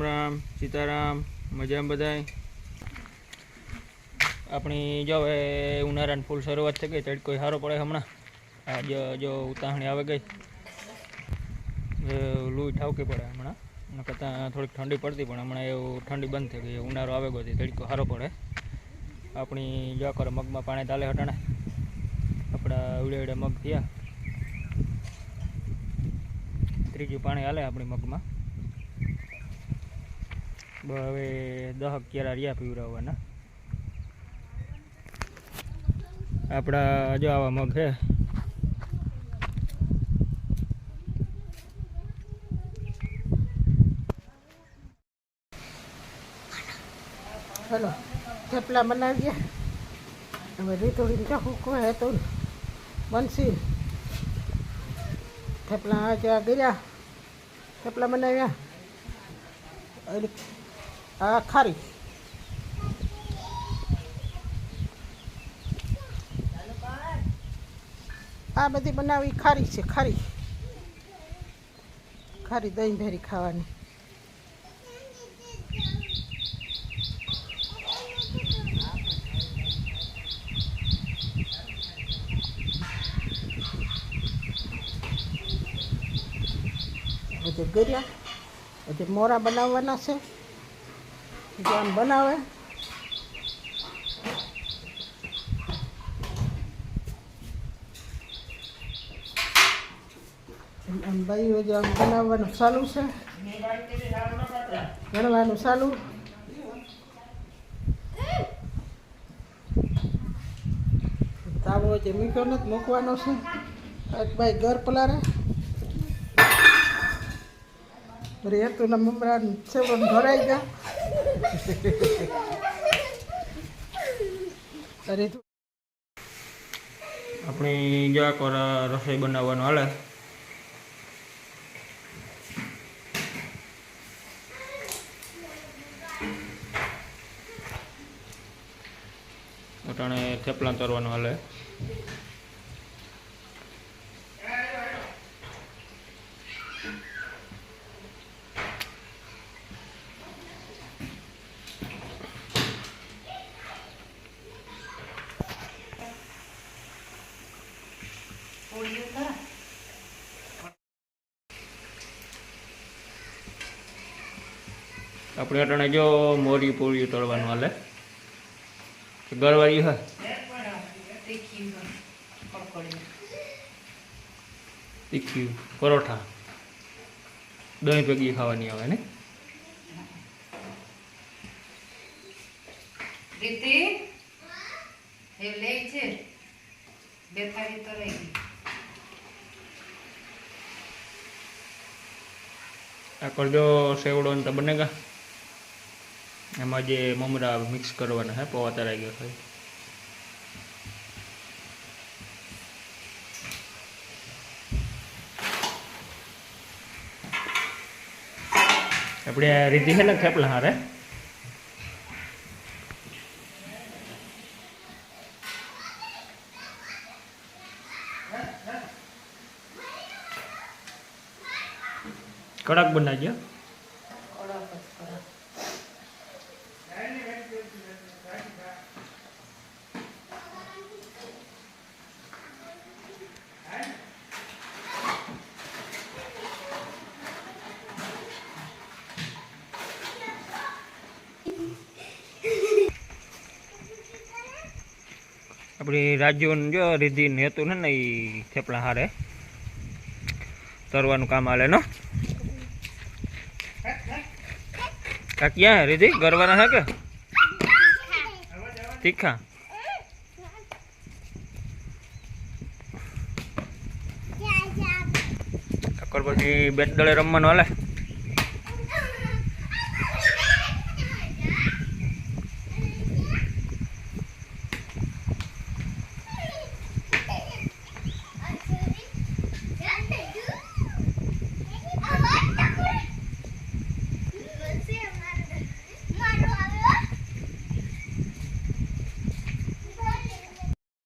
રામ સીતારામ, મજામાં બધાય? આપણી જો હવે ઉનાળાની ફૂલ શરૂઆત થઈ ગઈ, તડકો સારો પડે હમણાં. આ જો ઉતાહણી આવે ગઈ. લૂઈ ઠાવકી પડે હમણાં. કરતાં થોડીક ઠંડી પડતી, પણ હમણાં એવું ઠંડી બંધ થઈ ગઈ. ઉનાળો આવે ગયો તડકો સારો પડે. આપણી જો કરે મગમાં પાણી તાલે હટાણે. આપણા ઉડે ઉડે મગ થયા. ત્રીજું પાણી હાલે આપણી મગમાં. હવે દહ અગિયાર રહ્યા પીવડાવવાના. આપણા જો આવા મગ છે હલો, થેપલા બનાવીએ. હવે રીતોડીને ચાખું કોઈ તો બનશી. થેપલા આજે ગયા થેપલા બનાવ્યા. ખારી. આ બધી બનાવી ખારી છે, ખારી. ખારી દહીં ભેરી ખાવાની. બધે ગર્યા બધે મોરા બનાવવાના છે. જે આમ બનાવે ભાઈઓ જે આમ બનાવવાનું ચાલુ છે. ગણવાનું ચાલુ. તાવો જે મીઠો નથી મૂકવાનો છે. એક ભાઈ ઘર પલારે રેતુના મમરા છે ભરાઈ ગયા. અરે તું આપણી જો કોર રસોઈ બનાવવાનું હાલે. અટાણે થેપલા તરવાનું હાલે. આપણે અટાણે જો મોરી પૂરી તળવાનું હાલે. ગળવાળી હોય તીખી પરોઠા. દહીં ભેગી ખાવાની આવે ને? રીતિ એ લે છે. બે થાળી તો રહી આ કરજો સેવડો ને તો બનેગા. એમાં જે મમરા મિક્સ કરવાના હે, પૌવા તરાઈ ગયો છે. આપણે રીતિ છે ને થેપલા હારે? કડક બનાવજો. આપણી રાજ્યો જો રીધિ ને હતું ને એ થેપલા હારે. તરવાનું કામ હાલે નો. આ ક્યાં હે રીધિ ગરવાના હે કે? તીખા. પછી બેટ દળે રમવાનું હાલે.